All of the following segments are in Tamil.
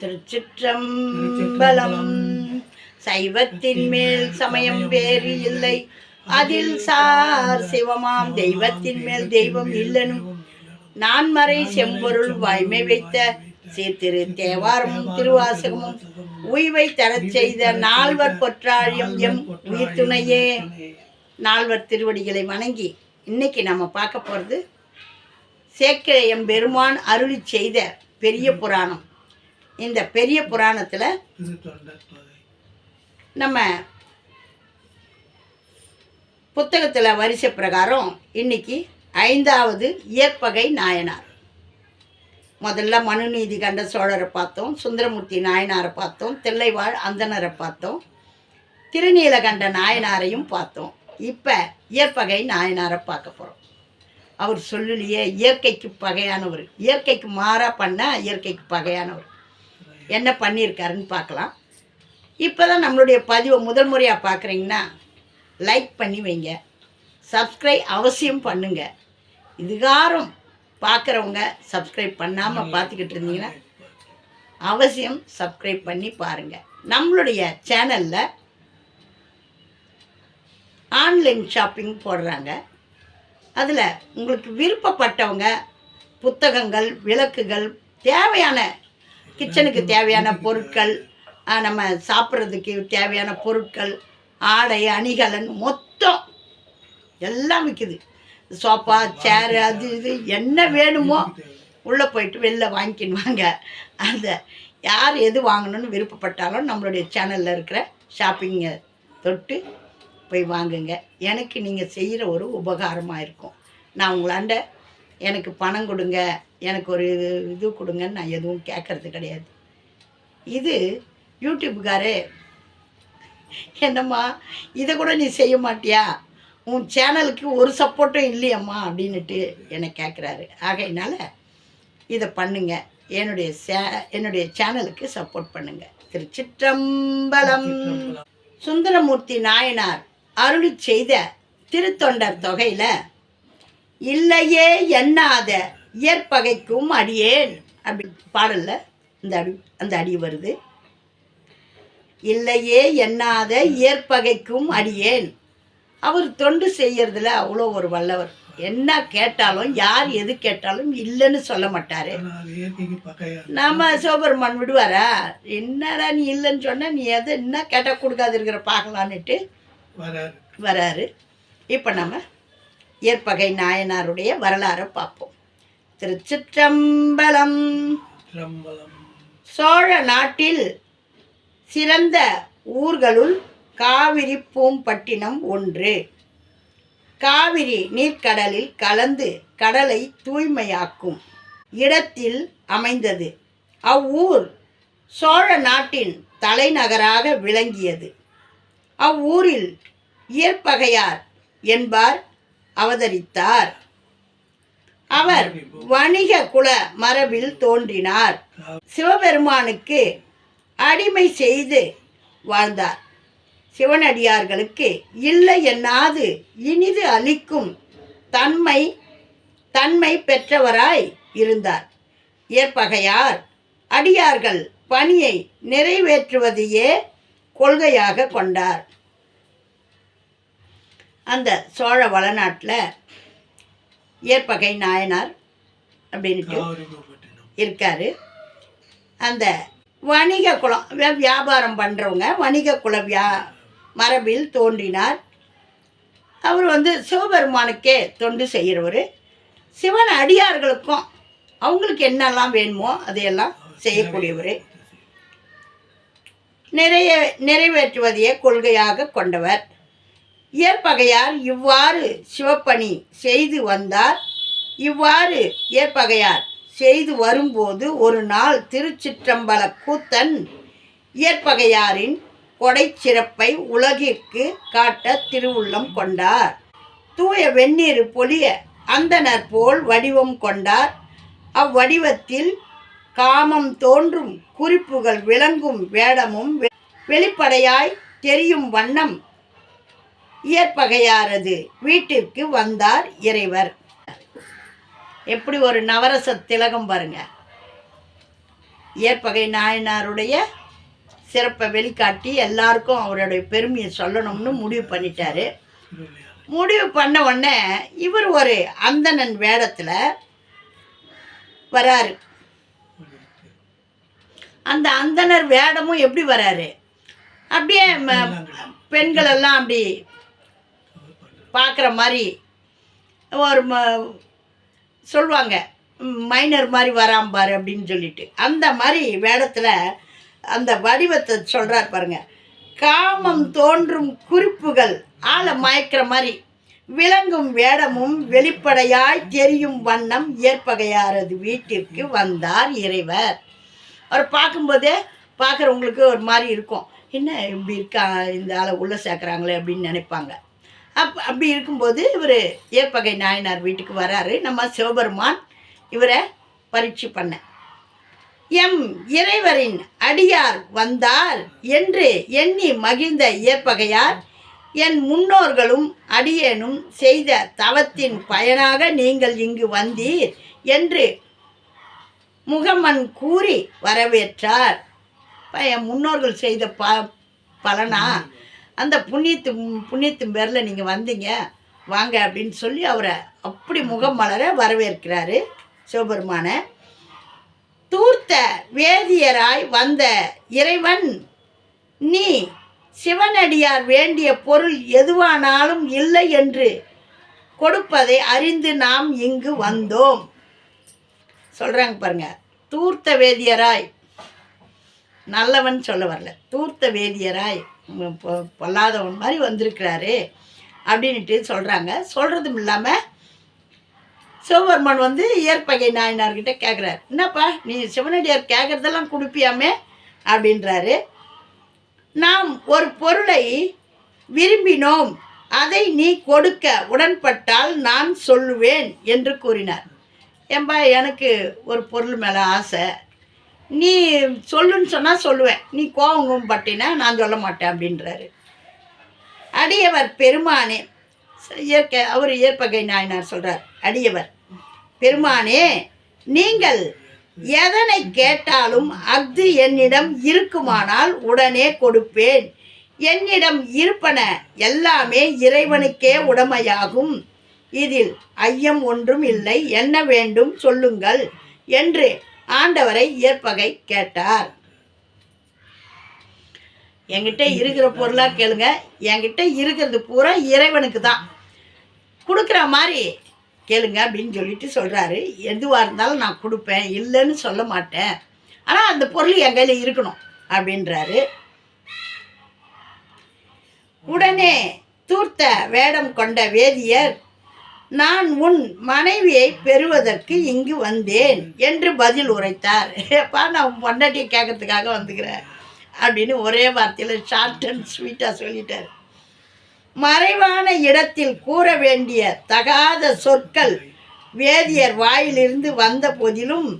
திருச்சிற்றம்பலம். சைவத்தின் மேல் சமயம் வேறு இல்லை. அதில் சார் சிவமாம் தெய்வத்தின் மேல் தெய்வம் இல்லனும். நான்மறை செம்பொருள் வாய்மை வைத்த சீர்திரு தேவாரமும் திருவாசகமும் உய்வை தரச் செய்த நால்வர் பொற்றாழியம் எம் உயிர் துணையே. நால்வர் திருவடிகளை வணங்கி இன்னைக்கு நம்ம பார்க்க போகிறது சேக்கிழையம் பெருமான் அருளி செய்த பெரிய புராணம். இந்த பெரிய புராணத்தில் நம்ம புத்தகத்தில் வரிசை பிரகாரம் இன்னைக்கு ஐந்தாவது இயற்பகை நாயனார். முதல்ல மனுநீதி கண்ட சோழரை பார்த்தோம் சுந்தரமூர்த்தி நாயனாரை பார்த்தோம் தில்லைவாழ் அந்தனரை பார்த்தோம் திருநீலகண்ட நாயனாரையும் பார்த்தோம். இப்போ இயற்பகை நாயனாரை பார்க்க போகிறோம் அவர் சொல்லலையே இயற்கைக்கு பகையானவர். இயற்கைக்கு மாறாக பண்ண இயற்கைக்கு பகையானவர். என்ன பண்ணியிருக்காருன்னு பார்க்கலாம். இப்போ தான் நம்மளுடைய பதிவை முதல் முறையாக பார்க்குறீங்கன்னா லைக் பண்ணி வைங்க. சப்ஸ்கிரைப் அவசியம் பண்ணுங்க. இதுகாரம் பார்க்குறவங்க சப்ஸ்கிரைப் பண்ணாமல் பார்த்துக்கிட்டு இருந்தீங்கன்னா அவசியம் சப்ஸ்கிரைப் பண்ணி பாருங்கள் நம்மளுடைய சேனலில் ஆன்லைன் ஷாப்பிங் போடுறாங்க. அதில் உங்களுக்கு விருப்பப்பட்டவங்க புத்தகங்கள் விளக்குகள் தேவையான கிச்சனுக்கு தேவையான பொருட்கள் நம்ம சாப்பிட்றதுக்கு தேவையான பொருட்கள் ஆடை அணிகலன் மொத்தம் எல்லாம் விற்குது சோஃபா சேரு அது இது என்ன வேணுமோ உள்ளே போயிட்டு வெளில வாங்கிக்கின்னு வாங்க அந்த யார் எது வாங்கணும்னு விருப்பப்பட்டாலும் நம்மளுடைய சேனலில் இருக்கிற ஷாப்பிங்கை தொட்டு போய் வாங்குங்க. எனக்கு நீங்கள் செய்கிற ஒரு உபகாரமாக இருக்கும். நான் உங்களாண்ட எனக்கு பணம் கொடுங்க எனக்கு ஒரு இது இது கொடுங்கன்னு நான் எதுவும் கேட்கறது கிடையாது. இது யூடியூப்புக்காரே என்னம்மா இதை கூட நீ செய்ய மாட்டியா? உன் சேனலுக்கு ஒரு சப்போர்ட்டும் இல்லையம்மா அப்படின்னுட்டு என்னை கேட்குறாரு ஆகையினால இதை பண்ணுங்க. என்னுடைய சே என்னுடைய சேனலுக்கு சப்போர்ட் பண்ணுங்க. திருச்சிற்றம்பலம். சுந்தரமூர்த்தி நாயனார் அருளி செய்த திருத்தொண்டர் தொகையில் இல்லையே எண்ணாத இயற்பகைக்கும் அடியேன். அப்படி பாடல்ல இந்த அடி அந்த அடி வருது. இல்லையே எண்ணாத இயற்பகைக்கும் அடியேன். அவர் தொண்டு செய்யறதுல அவ்வளோ ஒரு வல்லவர். என்ன கேட்டாலும் யார் எது கேட்டாலும் இல்லைன்னு சொல்ல மாட்டாரு. நாம சோபர்மான் விடுவாரா? என்னடா நீ இல்லைன்னு சொன்ன நீ எது என்ன கேட்டால் கொடுக்காது இருக்கிற பார்க்கலான்னுட்டு வராரு. இப்போ நம்ம இயற்பகை நாயனாருடைய வரலாறை பார்ப்போம். திருச்சிற்றம்பலம். சோழ நாட்டில் சிறந்த ஊர்களுள் காவிரி பூம்பட்டினம் ஒன்று. காவிரி நீர்க்கடலில் கலந்து கடலை தூய்மையாக்கும் இடத்தில் அமைந்தது. அவ்வூர் சோழ நாட்டின் தலைநகராக விளங்கியது. அவ்வூரில் இயற்பகையார் என்பார் அவதரித்தார். அவர் வணிக குல மரபில் தோன்றினார். சிவபெருமானுக்கு அடிமை செய்து வாழ்ந்தார். சிவனடியார்களுக்கு இல்லை என்னாது இனிது அளிக்கும் தன்மை தன்மை பெற்றவராய் இருந்தார். ஏற்பகையார் அடியார்கள் பணியை நிறைவேற்றுவதையே கொள்கையாக கொண்டார். அந்த சோழ வளநாட்டில் ஏற்பகை நாயனார் அப்படின்ட்டு இருக்காரு. அந்த வணிக குலம் வியாபாரம் பண்ணுறவங்க வணிக குல வியா மரபில் தோன்றினார். அவர் வந்து சிவபெருமானுக்கே தொண்டு செய்கிறவர் சிவன் அடியார்களுக்கும் அவங்களுக்கு என்னெல்லாம் வேணுமோ அதையெல்லாம் செய்யக்கூடியவர். நிறைய நிறைவேற்றுவதையே கொள்கையாக கொண்டவர். இயற்பகையார் இவ்வாறு சிவப்பணி செய்து வந்தார். இவ்வாறு இயற்பகையார் செய்து வரும்போது ஒரு நாள் திருச்சிற்றம்பல கூத்தன் இயற்பகையாரின் கொடை சிறப்பை உலகிற்கு காட்ட திருவுள்ளம் கொண்டார். தூய வெந்நீர் பொலிய அந்தனர் போல் வடிவம் கொண்டார். அவ்வடிவத்தில் காமம் தோன்றும் குறிப்புகள் விளங்கும் வேடமும் வெ- வெளிப்படையாய் தெரியும் வண்ணம் இயற்பகையாரது வீட்டிற்கு வந்தார் இறைவர். எப்படி ஒரு நவரச திலகம் பாருங்க. ஏற்பகை நாயனாருடைய சிறப்பை வெளிக்காட்டி எல்லாருக்கும் அவருடைய பெருமையை சொல்லணும்னு முடிவு பண்ணிட்டாரு. முடிவு பண்ண உடனே இவர் ஒரு அந்தணன் வேடத்தில் வராரு. அந்த அந்தணர் வேடமும் எப்படி வராரு? அப்படியே ம- பெண்கள் எல்லாம் அப்படி பார்க்குற மாதிரி ஒரு ம சொல்லுவாங்க மைனர் மாதிரி வராம பாரு அப்படின்னு சொல்லிட்டு. அந்த மாதிரி வேடத்தில் அந்த வடிவத்தை சொல்கிறார் பாருங்கள் காமம் தோன்றும் குறிப்புகள் ஆளை மயக்கிற மாதிரி. விளங்கும் வேடமும் வெளிப்படையாய் தெரியும் வண்ணம் ஏற்பகையாரது வீட்டிற்கு வந்தார் இறைவர். அவர் பார்க்கும்போதே பார்க்குறவங்களுக்கு ஒரு மாதிரி இருக்கும். என்ன இப்படி இருக்கா? இந்த ஆளை உள்ளே சேர்க்குறாங்களே அப்படின்னு நினைப்பாங்க. அப் அப்படி இருக்கும்போது இவர் ஏப்பகை நாயனார் வீட்டுக்கு வராரு. நம்ம சிவபெருமான் இவரை பரீட்சை பண்ண. எம் இறைவரின் அடியார் வந்தார் என்று எண்ணி மகிழ்ந்த ஏற்பகையார் என் முன்னோர்களும் அடியேனும் செய்த தவத்தின் பயனாக நீங்கள் இங்கு வந்தீர் என்று முகமன் கூறி வரவேற்றார். என் முன்னோர்கள் செய்த ப பலனா? அந்த புண்ணியத்து புண்ணியத்தின் பேரில் நீங்கள் வந்தீங்க வாங்க அப்படின்னு சொல்லி அவரை அப்படி முகம் மலர வரவேற்கிறாரு சிவபெருமானை. தூர்த்த வேதியராய் வந்த இறைவன் நீ சிவனடியார் வேண்டிய பொருள் எதுவானாலும் இல்லை என்று கொடுப்பதை அறிந்து நாம் இங்கு வந்தோம். சொல்கிறாங்க பாருங்க. தூர்த்த வேதியராய் நல்லவன் சொல்ல வரல. தூர்த்த வேதியராய் பொ- பொல்லாதவன் மாதிரி வந்திருக்கிறாரு அப்படின்ட்டு சொல்கிறாங்க சொல்கிறதும் இல்லாமல் சிவபெருமான் வந்து இயற்பகை நாயனார்கிட்ட கேட்குறாரு என்னப்பா நீ சிவனடியார் கேட்குறதெல்லாம் கொடுப்பியாமே? அப்படின்றாரு. நாம் ஒரு பொருளை விரும்பினோம். அதை நீ கொடுக்க உடன்பட்டால் நான் சொல்லுவேன் என்று கூறினார். ஏம்பா எனக்கு ஒரு பொருள் மேலே ஆசை. நீ சொல்லுன்னு சொன்னால் சொல்லுவேன். நீ கோவங்கும் பட்டினா நான் சொல்ல மாட்டேன் அப்படின்றாரு. அடியவர் பெருமானே இயற்கை அவர் இயற்பகை நாயனார் சொல்கிறார் அடியவர் பெருமானே நீங்கள் எதனை கேட்டாலும் அஃது என்னிடம் இருக்குமானால் உடனே கொடுப்பேன். என்னிடம் இருப்பன எல்லாமே இறைவனுக்கே உடமையாகும். இதில் ஐயம் ஒன்றும் இல்லை. என்ன வேண்டும் சொல்லுங்கள் என்று ஆண்டவரை இயற்பகை கேட்டார். என்கிட்ட இருக்கிற பொருளாக கேளுங்க. என்கிட்ட இருக்கிறது பூரா இறைவனுக்கு தான் கொடுக்குற மாதிரி கேளுங்க அப்படின்னு சொல்லிட்டு சொல்கிறாரு எதுவாக இருந்தாலும் நான் கொடுப்பேன் இல்லைன்னு சொல்ல மாட்டேன். ஆனால் அந்த பொருள் என் கையில் இருக்கணும் அப்படின்றாரு. உடனே தூர்த்த வேடம் கொண்ட வேதியர் நான் உன் மனைவியை பெறுவதற்கு இங்கு வந்தேன் என்று பதில் உரைத்தார். ஏப்பா நான் பொண்டாட்டியை கேட்கறதுக்காக வந்துக்கிறேன் அப்படின்னு ஒரே வார்த்தையில் ஷார்ட் அண்ட் ஸ்வீட்டாக சொல்லிட்டார். மறைவான இடத்தில் கூற வேண்டிய தகாத சொற்கள் வேதியர் வாயிலிருந்து வந்த போதிலும்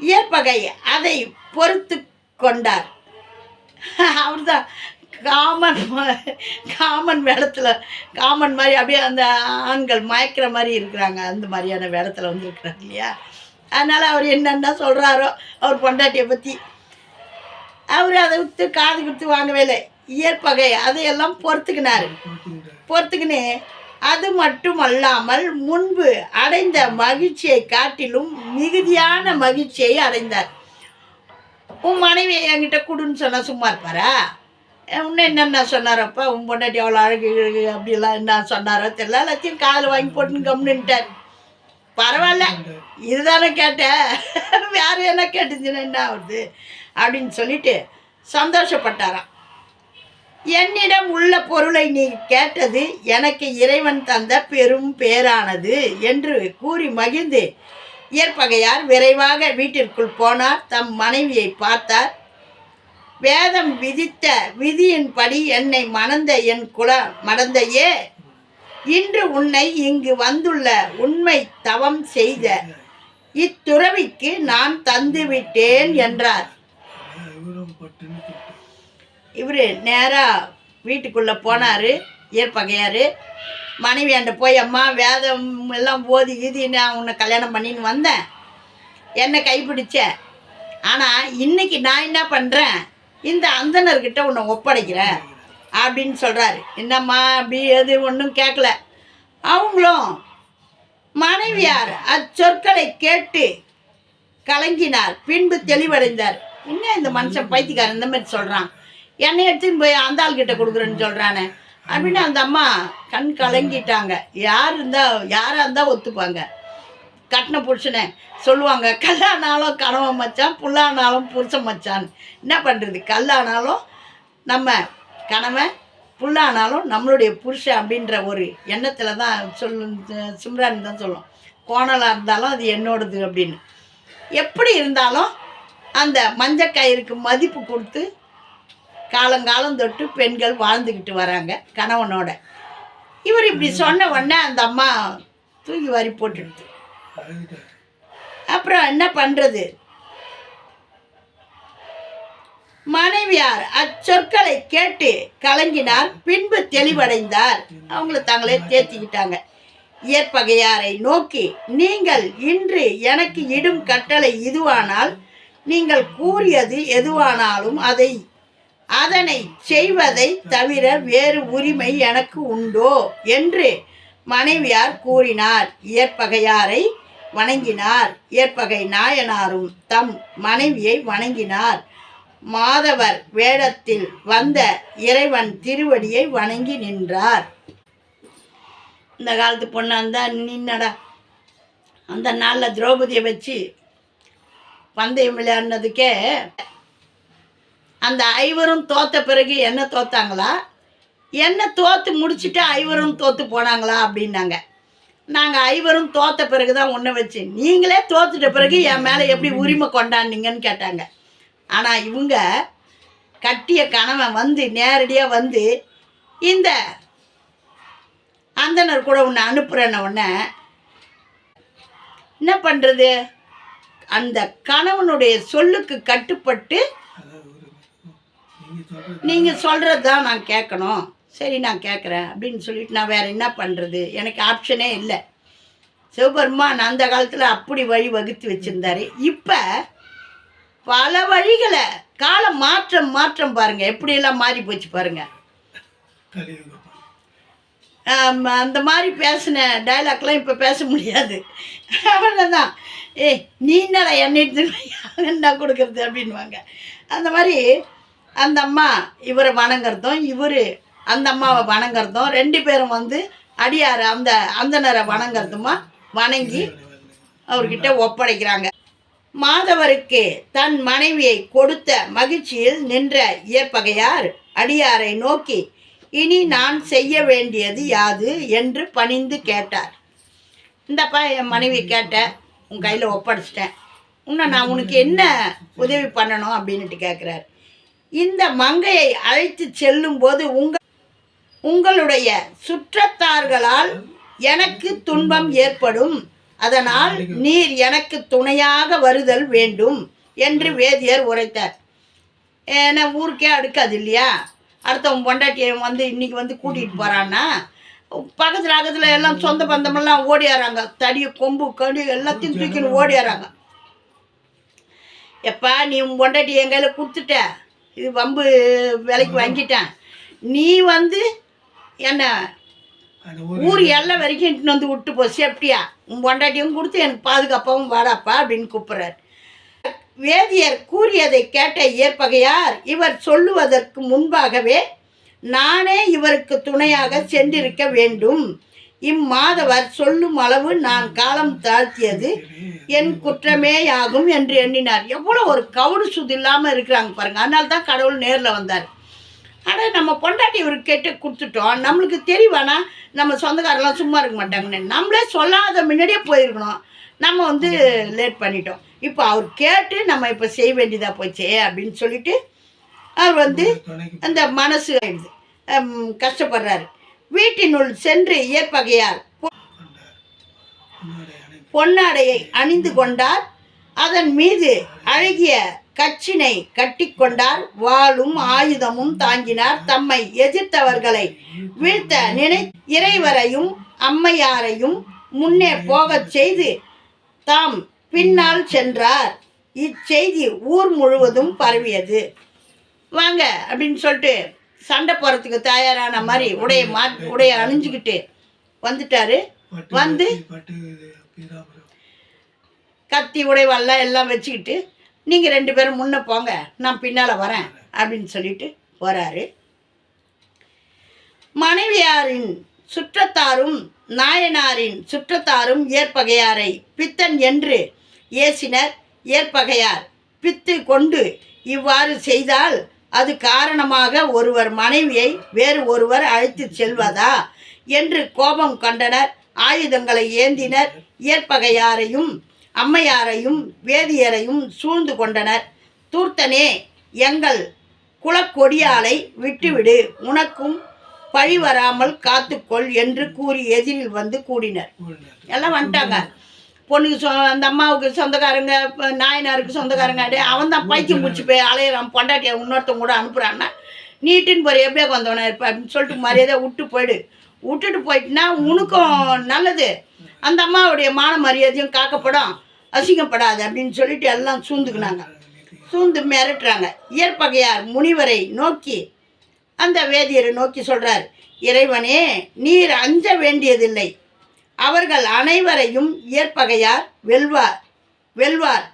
இயற்பகை அதை பொறுத்து கொண்டார். அவர்தான். காமன் காமன் வேடத்தில் காமன் மாதிரி அப்படியே அந்த ஆண்கள் மயக்கிற மாதிரி இருக்கிறாங்க. அந்த மாதிரியான வேடத்தில் வந்துருக்குறாங்க இல்லையா? அதனால் அவர் என்னென்ன சொல்கிறாரோ அவர் பொண்டாட்டியை பற்றி அவர் அதை விட்டு காது கொடுத்து வாங்கவே இல்லை. இயற்பகை அதையெல்லாம் பொறுத்துக்கினார். பொறுத்துக்கினே அது மட்டும் அல்லாமல் முன்பு அடைந்த மகிழ்ச்சியை காட்டிலும் மிகுதியான மகிழ்ச்சியை அடைந்தார். உன் மனைவி என்கிட்ட கொடுன்னு சொன்னால் சும்மா இருப்பாரா? இன்னும் என்னென்ன சொன்னாரப்பா உன் பொண்டாட்டி அவ்வளோ அழகு இழகு அப்படிலாம் என்ன சொன்னாரோ தெரியல. எல்லாத்தையும் காதில் வாங்கி போட்டுன்னு கம்னுட்டார் பரவாயில்ல. இதுதானே கேட்டேன். வேறு என்ன கேட்டுச்சுன்னா என்ன ஆகுது? அப்படின்னு சொல்லிட்டு சந்தோஷப்பட்டாராம். என்னிடம் உள்ள பொருளை நீ கேட்டது எனக்கு இறைவன் தந்த பெரும் பேரானது என்று கூறி மகிழ்ந்து இயற்பகையார் விரைவாக வீட்டிற்குள் போனார். தம் மனைவியை பார்த்தார். வேதம் விதித்த விதியின்படி என்னை மணந்த என் குல மடந்தையே இன்று உன்னை இங்கு வந்துள்ள உண்மை தவம் செய்த இத்துறவிக்கு நான் தந்துவிட்டேன் என்றார். இவர் நேராக வீட்டுக்குள்ளே போனார் இயற்பகையார். மனைவியாண்ட போய் அம்மா வேதம் எல்லாம் ஓதி கீதி நான் உன்னை கல்யாணம் பண்ணின்னு வந்தேன். என்னை கைப்பிடிச்ச. ஆனால் இன்னைக்கு நான் என்ன பண்ணுறேன் இந்த அந்தனர்கிட்ட உன்னை ஒப்படைக்கிறேன். அப்படின்னு சொல்கிறாரு என்னம்மா அப்படி எது ஒன்றும் கேட்கல அவங்களும் மனைவியார் அச்சொற்களை கேட்டு கலங்கினார். பின்பு தெளிவடைந்தார். என்ன இந்த மனுஷன் பைத்தியக்காரன்? இந்த மாதிரி சொல்கிறான் என்னை எடுத்துன்னு போய் அந்த ஆள்கிட்ட கொடுக்குறேன்னு சொல்கிறானே அப்படின்னு அந்த அம்மா கண் கலங்கிட்டாங்க. யார் இருந்தால் யாராக இருந்தால் ஒத்துப்பாங்க. கட்டின புருஷனை சொல்லுவாங்க கல்லானாலும் கணவன் மச்சான் புல்லானாலும் புருஷன் மச்சான். என்ன பண்ணுறது கல்லானாலும் நம்ம கணவன் புல்லானாலும் நம்மளுடைய புருஷன் அப்படின்ற ஒரு எண்ணத்தில் தான் சொல்லு சிம்ரான் தான் சொல்லும். கோணலாக இருந்தாலும் அது என்னோடது அப்படின்னு. எப்படி இருந்தாலும் அந்த மஞ்சக்கயிறுக்கு மதிப்பு கொடுத்து காலங்காலம் தொட்டு பெண்கள் வாழ்ந்துக்கிட்டு வராங்க கணவனோட. இவர் இப்படி சொன்ன உடனே அந்த அம்மா தூக்கி வாரி போட்டுடுது. அப்புறம் என்ன பண்ணுறது மனைவியார் அச்சொற்களை கேட்டு கலங்கினார் பின்பு தெளிவடைந்தார். அவங்கள தாங்களே தேர்த்திக்கிட்டாங்க இயற்பகையாரை நோக்கி நீங்கள் இன்று எனக்கு இடும் கட்டளை இதுவானால் நீங்கள் கூறியது எதுவானாலும் அதை அதனை செய்வதை தவிர வேறு உரிமை எனக்கு உண்டோ? என்று மனைவியார் கூறினார். இயற்பகையாரை வணங்கினார். இயற்பகை நாயனாரும் தம் மனைவியை வணங்கினார். மாதவர் வேடத்தில் வந்த இறைவன் திருவடியை வணங்கி நின்றார். இந்த காலத்து பொண்ணா இருந்தால் நின்னடா. அந்த நாளில் திரௌபதியை வச்சு பந்தயம் விளையாடினதுக்கே அந்த ஐவரும் தோத்த பிறகு என்ன தோத்தாங்களா? என்ன தோத்து முடிச்சுட்டு ஐவரும் தோத்து போனாங்களா அப்படின்னாங்க. நாங்கள் ஐவரும் தோத்த பிறகு தான் ஒன்றை வச்சு நீங்களே தோத்துட்ட பிறகு என் மேலே எப்படி உரிமை கொண்டாடினீங்கன்னு கேட்டாங்க. ஆனால் இவங்க கட்டிய கணவன் வந்து நேரடியாக வந்து இந்த அந்தனர் கூட உன்னை அனுப்புகிறேன்ன உடனே என்ன பண்ணுறது அந்த கணவனுடைய சொல்லுக்கு கட்டுப்பட்டு நீங்கள் சொல்கிறது தான் நான் கேட்கணும். சரி நான் கேட்குறேன் அப்படின்னு சொல்லிட்டு நான் வேறு என்ன பண்ணுறது எனக்கு ஆப்ஷனே இல்லை. சிவபெருமான் அந்த காலத்தில் அப்படி வழி வகுத்து வச்சுருந்தாரு. இப்போ பல வழிகளை கால மாற்றம் மாற்றம் பாருங்கள் எப்படியெல்லாம் மாறி போச்சு பாருங்கள் அந்த மாதிரி பேசின டைலாக்லாம் இப்போ பேச முடியாது. அவ்வளோதான் ஏய் நீ என்னடா என்ன என்ன கொடுக்குறது அப்படின்வாங்க அந்த மாதிரி அந்த அம்மா இவரை வணங்குறதும் இவர் அந்த அம்மாவை வணங்குறதும் ரெண்டு பேரும் வந்து அடியார் அந்த அந்தனரை வணங்குறதுமா வணங்கி அவர்கிட்ட ஒப்படைக்கிறாங்க. மாதவருக்கு தன் மனைவியை கொடுத்த மகிழ்ச்சியில் நின்ற இயற்பகையார் அடியாரை நோக்கி இனி நான் செய்ய வேண்டியது யாது? என்று பணிந்து கேட்டார். இந்தப்பா என் மனைவி கேட்டேன் உன் கையில் ஒப்படைச்சிட்டேன். இன்னும் நான் உனக்கு என்ன உதவி பண்ணணும்? அப்படின்னுட்டு கேட்குறாரு இந்த மங்கையை அழைத்து செல்லும்போது உங்க உங்களுடைய சுற்றத்தார்களால் எனக்கு துன்பம் ஏற்படும். அதனால் நீர் எனக்கு துணையாக வருதல் வேண்டும் என்று வேதியர் உரைத்தார். ஏன்னா ஊருக்கே அடுக்காது இல்லையா? அடுத்தவன் பொண்டாட்டியை வந்து இன்னைக்கு வந்து கூட்டிகிட்டு போகிறான்னா பக்கத்தில் அக்கத்தில் எல்லாம் சொந்த பந்தமெல்லாம் ஓடியாராங்க தடியை கொம்பு கடி எல்லாத்தையும் தூக்கின்னு ஓடியாராங்க எப்பா நீ உன் பொண்டாட்டி என் கையில் கொடுத்துட்ட. இது வம்பு விலைக்கு வாங்கிட்டேன். நீ வந்து என்ன ஊர் எல்லை வரைக்கும் இட்டுன்னு வந்து விட்டு போ சேஃப்டியா உன் பொண்டாட்டியும் கொடுத்து எனக்கு பாதுகாப்பாகவும் வாடாப்பா அப்படின்னு கூப்பிட்றாரு. வேதியர் கூறியதை கேட்ட இயற்பகையார் இவர் சொல்லுவதற்கு முன்பாகவே நானே இவருக்கு துணையாக சென்றிருக்க வேண்டும். இம்மாதவர் சொல்லும் அளவு நான் காலம் தாழ்த்தியது. என் குற்றமேயாகும் என்று எண்ணினார். எவ்வளோ ஒரு கவுடு சுது இல்லாமல் இருக்கிறாங்க பாருங்க. அதனால தான் கடவுள் நேரில் வந்தார். ஆனால் நம்ம பொண்டாட்டி இவருக்கு கேட்டு கொடுத்துட்டோம். நம்மளுக்கு தெரியவானா நம்ம சொந்தக்காரெல்லாம் சும்மா இருக்க மாட்டாங்கன்னு. நம்மளே சொல்லாத முன்னாடியே போயிருக்கணும். நம்ம வந்து லேட் பண்ணிட்டோம். இப்போ அவர் கேட்டு நம்ம இப்போ செய்ய வேண்டியதாக போச்சே அப்படின்னு சொல்லிட்டு அவர் வந்து அந்த மனசு ஆயிடுது கஷ்டப்படுறாரு. வீட்டினுள் சென்று இயற்பகையார் பொ- பொன்னாடையை அணிந்து கொண்டார். அதன் மீது அழகிய கச்சினை கட்டிக்கொண்டார் வாளும் ஆயுதமும் தாங்கினார். தம்மை எதிர்த்தவர்களை வீழ்த்த நினை இறைவரையும் அம்மையாரையும் முன்னே போகச் செய்து தாம் பின்னால் சென்றார். இச்செய்தி ஊர் முழுவதும் பரவியது. வாங்க அப்படின்னு சொல்லிட்டு சண்டை போகிறதுக்கு தயாரான மாதிரி உடைய மா உடைய அணிஞ்சுக்கிட்டு வந்துட்டாரு. வந்து கத்தி உடைவெல்லாம் எல்லாம் வச்சுக்கிட்டு நீங்கள் ரெண்டு பேரும் முன்ன போங்க நான் பின்னால் வரேன் அப்படின்னு சொல்லிட்டு போகிறாரு மனைவியாரின் சுற்றத்தாரும் நாயனாரின் சுற்றத்தாரும் ஏற்பகையாரை பித்தன் என்று ஏசினர். ஏற்பகையார் பித்து கொண்டு இவ்வாறு செய்தால் அது காரணமாக ஒருவர் மனைவியை வேறு ஒருவர் அழைத்து செல்வதா? என்று கோபம் கண்டனர். ஆயுதங்களை ஏந்தினர். ஏற்பகையாரையும் அம்மையாரையும் வேதியரையும் சூழ்ந்து கொண்டனர். தூர்த்தனே எங்கள் குலக்கொடியாலை விட்டுவிடு. உனக்கும் பழி வராமல் காத்துக்கொள் என்று கூறி எதிரில் வந்து கூடினர். எல்லாம் வந்துட்டாங்க. பொண்ணுக்கு சொ அந்த அம்மாவுக்கு சொந்தக்காரங்க இப்ப நாயனாருக்கு சொந்தக்காரங்க டே அவன் தான் பைத்தியம் முடிச்சு போய் அலையிறான். பொண்டாட்டியை இன்னொருத்தவங்க கூட அனுப்புகிறான்னா நீட்டுன்னு போகிற எப்படியா வந்தவனா இருப்ப? அப்படின்னு சொல்லிட்டு மரியாதை விட்டு போயிடு. விட்டுட்டு போயிட்டுனா உனக்கும் நல்லது. அந்த அம்மாவுடைய மான மரியாதையும் காக்கப்படும். அசிங்கப்படாது அப்படின்னு சொல்லிட்டு எல்லாம் சூழ்ந்துக்கினாங்க. சூழ்ந்து மிரட்டுறாங்க. இயற்பகையார் முனிவரை நோக்கி அந்த வேதியரை நோக்கி சொல்றார் இறைவனே நீர் அஞ்ச வேண்டியதில்லை. அவர்கள் அனைவரையும் இயற்பகையார் வெல்வார் வெல்வார்.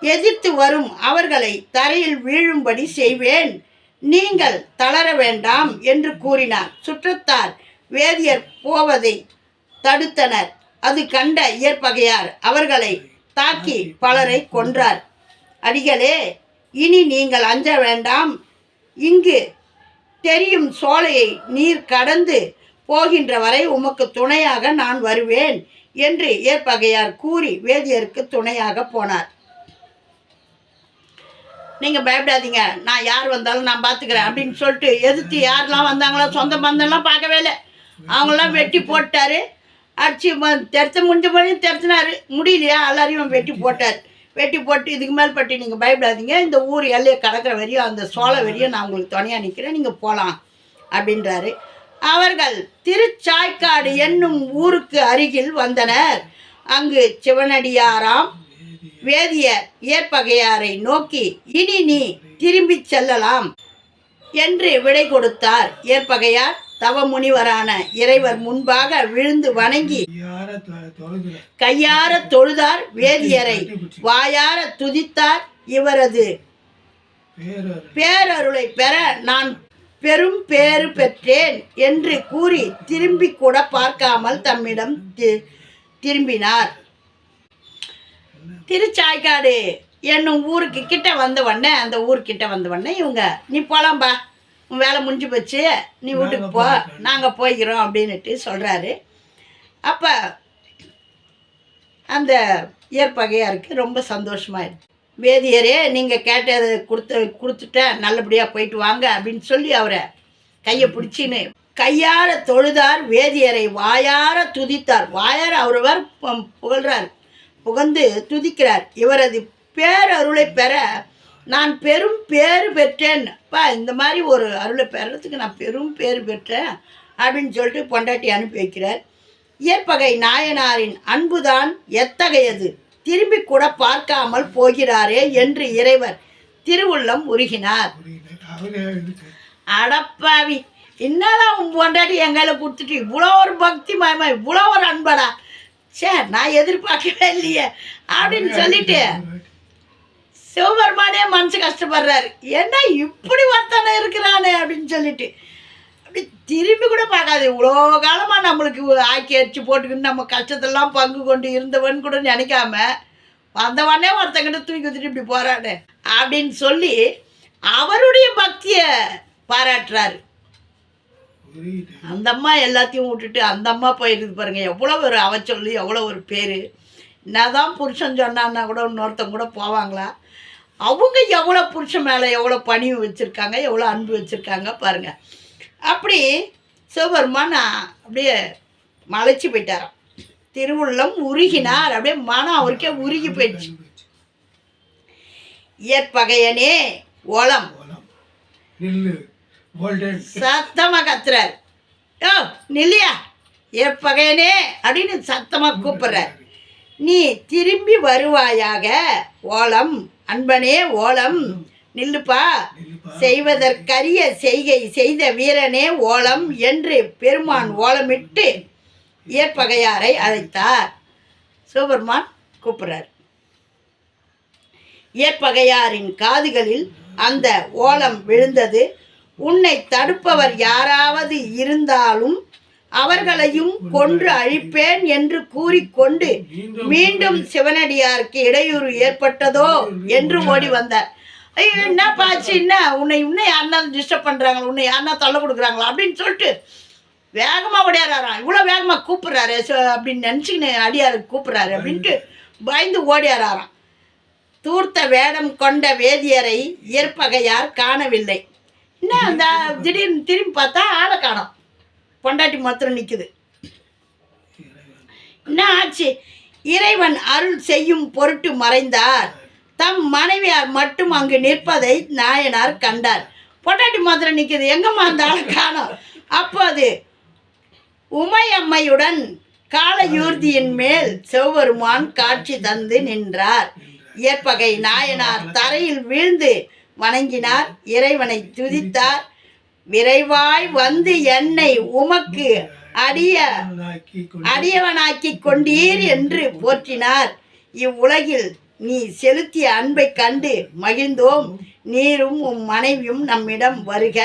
எதிர்த்து வரும் அவர்களை தரையில் வீழும்படி செய்வேன். நீங்கள் தளர வேண்டாம் என்று கூறினார். சுற்றத்தார் வேதியர் போவதை தடுத்தனர். அது கண்ட இயற்பகையார் அவர்களை தாக்கி பலரை கொன்றார். அடிகளே இனி நீங்கள் அஞ்ச வேண்டாம். இங்கு தெரியும் சோலையை நீர் கடந்து போகின்ற வரை உமக்கு துணையாக நான் வருவேன் என்று ஏற்பகையார் கூறி வேதியருக்கு துணையாக போனார். நீங்கள் பயப்படாதீங்க. நான் யார் வந்தாலும் நான் பார்த்துக்கிறேன் அப்படின்னு சொல்லிட்டு எதிர்த்து யாரெல்லாம் வந்தாங்களோ சொந்த பந்தம்லாம் பார்க்கவே இல்லை. அவங்களாம் வெட்டி போட்டாரு. அடிச்சு தெருத்த முடிஞ்ச முடியும் தெருத்தினாரு. முடியலையா? எல்லாரையும் வெட்டி போட்டார். வெட்டி போட்டு இதுக்கு மேல் பட்டு நீங்கள் பயப்படாதீங்க. இந்த ஊர் எல்லையை கடக்கிற வரையும் அந்த சோழ வரையும் நான் உங்களுக்கு துணையாக நிற்கிறேன் நீங்கள் போகலாம் அப்படின்றாரு. அவர்கள் திருச்சாய்க்காடு என்னும் ஊருக்கு அருகில் வந்தனர். அங்கு சிவனடியாராம் வேதியர் ஏற்பகையாரை நோக்கி இனி நீ திரும்பிச் செல்லலாம் என்று விடை கொடுத்தார். ஏற்பகையார் தவ முனிவரான இறைவர் முன்பாக விழுந்து வணங்கி கையார தொழுதார் வேதியரை வாயார துதித்தார் இவரது பேரருளை பெற நான் பெரும் பேறு பெற்றேன் என்று கூறி திரும்பி கூட பார்க்காமல் தம்மிடம் திரும்பினார். திருச்சாய்க்காடு என்னும் ஊருக்கு கிட்ட வந்த உடனே அந்த ஊர்கிட்ட வந்த உடனே இவங்க நீ போலாம்பா உன் வேலை முடிஞ்சு போச்சு நீ வீட்டுக்கு போ நாங்கள் போய்க்கிறோம் அப்படின்னுட்டு சொல்கிறாரு அப்போ அந்த ஏற்பகையாருக்கு ரொம்ப சந்தோஷமாயிடுச்சு. வேதியரே நீங்கள் கேட்டதை கொடுத்து கொடுத்துட்டேன் நல்லபடியாக போயிட்டு வாங்க அப்படின்னு சொல்லி அவரை கையை பிடிச்சின்னு கையார தொழுதார் வேதியரை வாயார துதித்தார். வாயார அவரவர் பு- புகழ்றார். புகழ்ந்து துதிக்கிறார். இவரது பேரருளை பெற நான் பெரும் பேறு பெற்றேன். அப்பா இந்த மாதிரி ஒரு அருளை பெறறதுக்கு நான் பெரும் பேறு பெற்றேன் அப்படின்னு சொல்லிட்டு பொண்டாட்டி அனுப்பி வைக்கிறார். இயற்பகை நாயனாரின் அன்புதான் எத்தகையது? திரும்பி கூட பார்க்காமல் போகிறாரே என்று இறைவர் திருவுள்ளம் உருகினார். அடப்பாவி என்னடா உன் பொண்டாட்டி என் கையில் கொடுத்துட்டு இவ்வளோ ஒரு பக்தி மயமா இவ்வளோ ஒரு அன்படா. சே நான் எதிர்பார்க்கவே இல்லையே அப்படின்னு சொல்லிட்டு சிவபெருமானே மனசு கஷ்டப்படுறாரு. என்ன இப்படி ஒருத்தனை இருக்கிறானே அப்படின்னு சொல்லிட்டு அப்படி திரும்பி கூட பார்க்காது. இவ்வளோ காலமாக நம்மளுக்கு ஆக்கி அரிச்சு போட்டுக்கிட்டு நம்ம கஷ்டத்தெல்லாம் பங்கு கொண்டு இருந்தவன் கூட நினைக்காம வந்தவனே ஒருத்தங்கிட்ட தூக்கி வச்சுட்டு இப்படி போறானே அப்படின்னு சொல்லி அவருடைய பக்தியை பாராட்டுறாரு. அந்தம்மா அந்த அம்மா எல்லாத்தையும் விட்டுட்டு அந்த அம்மா போயிருக்கு பாருங்க. எவ்வளோ ஒரு அவ சொல்லி எவ்வளோ ஒரு பேர். என்னதான் புருஷன் சொன்னான்னா கூட இன்னொருத்தங்க கூட போவாங்களா? அவங்க எவ்வளோ புருஷன் மேலே எவ்வளோ பணிவு வச்சுருக்காங்க எவ்வளோ அன்பு வச்சுருக்காங்க பாருங்கள் அப்படி சிவபெருமான் அப்படியே மலைச்சு போயிட்டாராம். திருவுள்ளம் உருகினார். அப்படியே மனம் அவருக்கே உருகி போயிடுச்சு. இயற்பகையனே ஓலம். சத்தமாக கத்துறார். யோ நில்லியா? ஏற்பகையனே அப்படின்னு சத்தமாக கூப்பிடுறார். நீ திரும்பி வருவாயாக ஓலம். அன்பனே ஓலம். நில்லுப்பா. செய்வதற்கரிய செய்கை செய்த வீரனே ஓலம் என்று பெருமான் ஓலமிட்டு ஏற்பகையாரை அழைத்தார். சிவபெருமான் கூப்பிடுறார். ஏற்பகையாரின் காதுகளில் அந்த ஓலம் விழுந்தது. உன்னை தடுப்பவர் யாராவது இருந்தாலும் அவர்களையும் கொன்று அழிப்பேன். என்று கூறிக்கொண்டு மீண்டும் சிவனடியாருக்கு இடையூறு ஏற்பட்டதோ என்று ஓடி வந்தார். ஐயோ என்னப்பா ஆச்சு என்ன? உன்னை இன்னும் யாருனா டிஸ்டர்ப் பண்ணுறாங்களா உன்னை யாருனா தொல்லை கொடுக்குறாங்களா? அப்படின்னு சொல்லிட்டு வேகமாக ஓடியாராம் இவ்வளோ வேகமாக கூப்பிட்றாரு. அப்படின்னு நினச்சிக்கின்னு அடியாருக்கு கூப்பிட்றாரு அப்படின்ட்டு பயந்து ஓடியாராம் தூர்த்த வேடம் கொண்ட வேதியரை இயற்பகையார் காணவில்லை. என்ன அந்த திடீர்னு திரும்பி பார்த்தா ஆளை காணோம். பொண்டாட்டி மாத்திரம் நிற்குது என்ன ஆச்சு? இறைவன் அருள் செய்யும் பொருட்டு மறைந்தார். தம் மனைவியார் மட்டும் அங்கு நிற்பதை நாயனார் கண்டார். பொட்டாட்டி மாத்திரம் நிற்குது எங்கம்மா அந்த ஆளை காணோம்? அப்போது உமையம்மையுடன் காலையூர்தியின் மேல் சிவபெருமான் காட்சி தந்து நின்றார். இயற்பகை நாயனார் தரையில் வீழ்ந்து வணங்கினார். இறைவனை துதித்தார். விரைவாய் வந்து என்னை உமக்கு அடிய அடியவனாக்கி கொண்டீர் என்று போற்றினார். இவ்வுலகில் நீ செலுத்திய அன்பை கண்டு மகிழ்ந்தோம். நீரும் உம் மனைவியும் நம்மிடம் வருக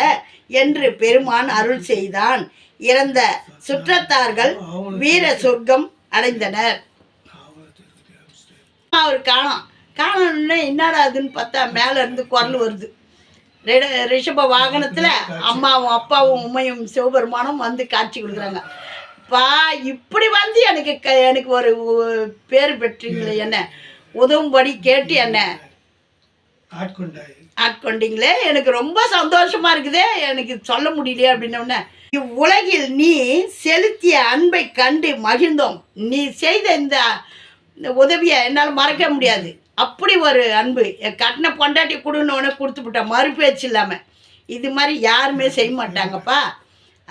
என்று பெருமான் அருள் செய்தான். இறந்த சுற்றத்தார்கள் வீர சொர்க்கம் அடைந்தனர். அவர் காணோம் காணோம்னா என்னடா அதுன்னு பார்த்தா மேலே இருந்து குரல் வருது. ரிஷப வாகனத்தில் அம்மாவும் அப்பாவும் உமையும் சிவபெருமானும் வந்து காட்சி கொடுக்குறாங்க. பா இப்படி வந்து எனக்கு க எனக்கு ஒரு பேர் பெற்றீங்களே என்ன? உதவும்படி கேட்டு என்ன? ஆட்கொண்டீங்களே எனக்கு ரொம்ப சந்தோஷமா இருக்குதே. எனக்கு சொல்ல முடியலையே அப்படின்னோடனே இவ்வுலகில் நீ செலுத்திய அன்பை கண்டு மகிழ்ந்தோம். நீ செய்த இந்த உதவியை என்னால் மறக்க முடியாது. அப்படி ஒரு அன்பு. என் கட்டின பொண்டாட்டி கொடுன்னொன்னே கொடுத்து விட்டேன். மறுபேச்சு இல்லாமல் இது மாதிரி யாருமே செய்ய மாட்டாங்கப்பா.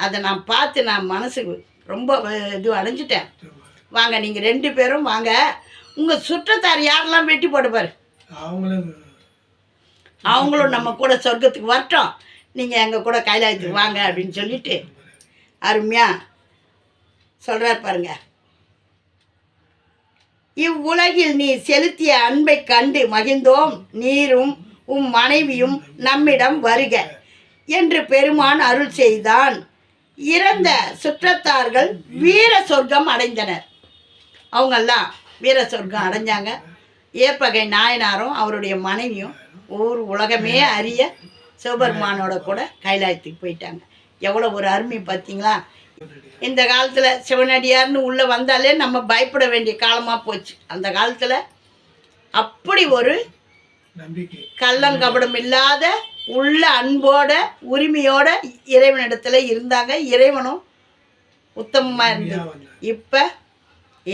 அதை நான் பார்த்து நான் மனசுக்கு ரொம்ப இது அடைஞ்சிட்டேன். வாங்க நீங்கள் ரெண்டு பேரும் வாங்க. உங்கள் சுற்றத்தார் யாரெல்லாம் வெட்டி போட்டுப்பாரு அவங்களும் அவங்களும் நம்ம கூட சொர்க்கத்துக்கு வரட்டும். நீங்கள் எங்கள் கூட கைலாயத்துக்கு வாங்க அப்படின்னு சொல்லிட்டு அருமையாக சொல்கிறார் பாருங்க. இவ்வுலகில் நீ செலுத்திய அன்பை கண்டு மகிழ்ந்தோம். நீரும் உம் மனைவியும் நம்மிடம் வருக என்று பெருமான் அருள் செய்தான். இறந்த சுற்றத்தார்கள் வீர சொர்க்கம் அடைந்தனர். அவங்கெல்லாம் வீர சொர்க்கம் அடைஞ்சாங்க. ஏற்பகை நாயனாரும் அவருடைய மனைவியும் ஊர் உலகமே அறிய சிவபெருமானோட கூட கைலாயத்துக்கு போயிட்டாங்க. எவ்வளோ ஒரு அருமை பார்த்தீங்களா? இந்த காலத்தில் சிவனடியார்னு உள்ளே வந்தாலே நம்ம பயப்பட வேண்டிய காலமாக போச்சு. அந்த காலத்தில் அப்படி ஒரு நம்பிக்கை. கள்ளங்கபடம் இல்லாத உள்ள அன்போட உரிமையோட இறைவனிடத்துல இருந்தாங்க. இறைவனும் உத்தமமாக இருந்தது. இப்போ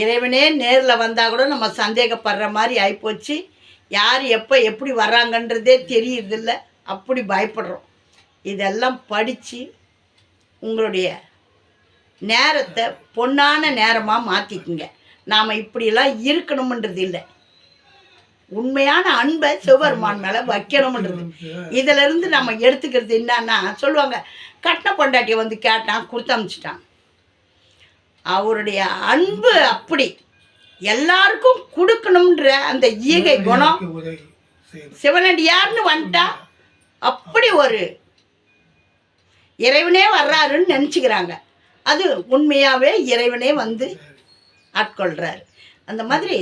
இறைவனே நேரில் வந்தால் கூட நம்ம சந்தேகப்படுற மாதிரி ஆகிப்போச்சு யார் எப்போ எப்படி வர்றாங்கன்றதே தெரியறதில்ல. அப்படி பயப்படுறோம். இதெல்லாம் படித்து உங்களுடைய நேரத்தை பொன்னான நேரமாக மாற்றிக்குங்க நாம் இப்படியெல்லாம் இருக்கணுமன்றது இல்லை. உண்மையான அன்பை சிவபெருமான் மேலே வைக்கணும்ன்றது. இதிலிருந்து நம்ம எடுத்துக்கிறது என்னன்னா சொல்லுவாங்க கட்டின பொண்டாட்டியை வந்து கேட்டான் கொடுத்து அமிச்சிட்டான். அவருடைய அன்பு அப்படி. எல்லாருக்கும் கொடுக்கணுன்ற அந்த ஈகை குணம் சிவனடியார்னு வந்துட்டா அப்படி ஒரு இறைவனே வர்றாருன்னு நினச்சிக்கிறாங்க. அது உண்மையாகவே இறைவனே வந்து ஆட்கொள்கிறாரு அந்த மாதிரி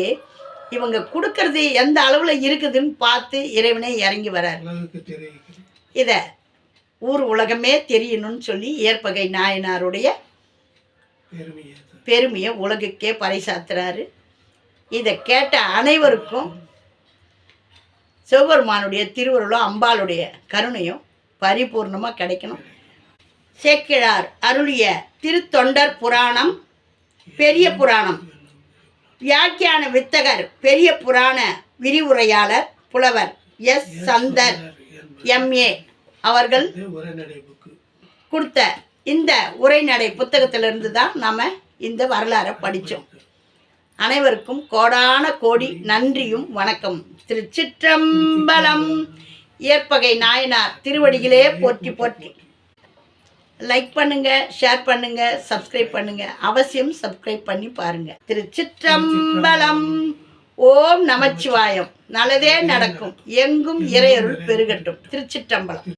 இவங்க கொடுக்கறது எந்த அளவில் இருக்குதுன்னு பார்த்து இறைவனே இறங்கி வராரு இதை ஊர் உலகமே தெரியணும்னு சொல்லி ஏற்பகை நாயனாருடைய பெருமையை உலகுக்கே பறைசாத்துறாரு இதை கேட்ட அனைவருக்கும் சிவபெருமானுடைய திருவருளும் அம்பாளுடைய கருணையும் பரிபூர்ணமாக கிடைக்கணும். சேக்கிழார் அருளிய திருத்தொண்டர் புராணம் பெரிய புராணம். வியாக்கியான வித்தகர் பெரிய புராண விரிவுரையாளர் புலவர் எஸ். சந்தர் எம்ஏ அவர்கள் கொடுத்த இந்த உரைநடை புத்தகத்திலிருந்து தான் நாம் இந்த வரலாறை படித்தோம் அனைவருக்கும் கோடான கோடி நன்றியும் வணக்கம். திருச்சிற்றம்பலம் இயற்பகை நாயனார் திருவடிகளே போற்றி போற்றி. லைக் பண்ணுங்க ஷேர் பண்ணுங்க சப்ஸ்கிரைப் பண்ணுங்க. அவசியம் சப்ஸ்கிரைப் பண்ணி பாருங்க. திருச்சிற்றம்பலம். ஓம் நமச்சிவாயம். நல்லதே நடக்கும். எங்கும் இறையருள் பெருகட்டும். திருச்சிற்றம்பலம்.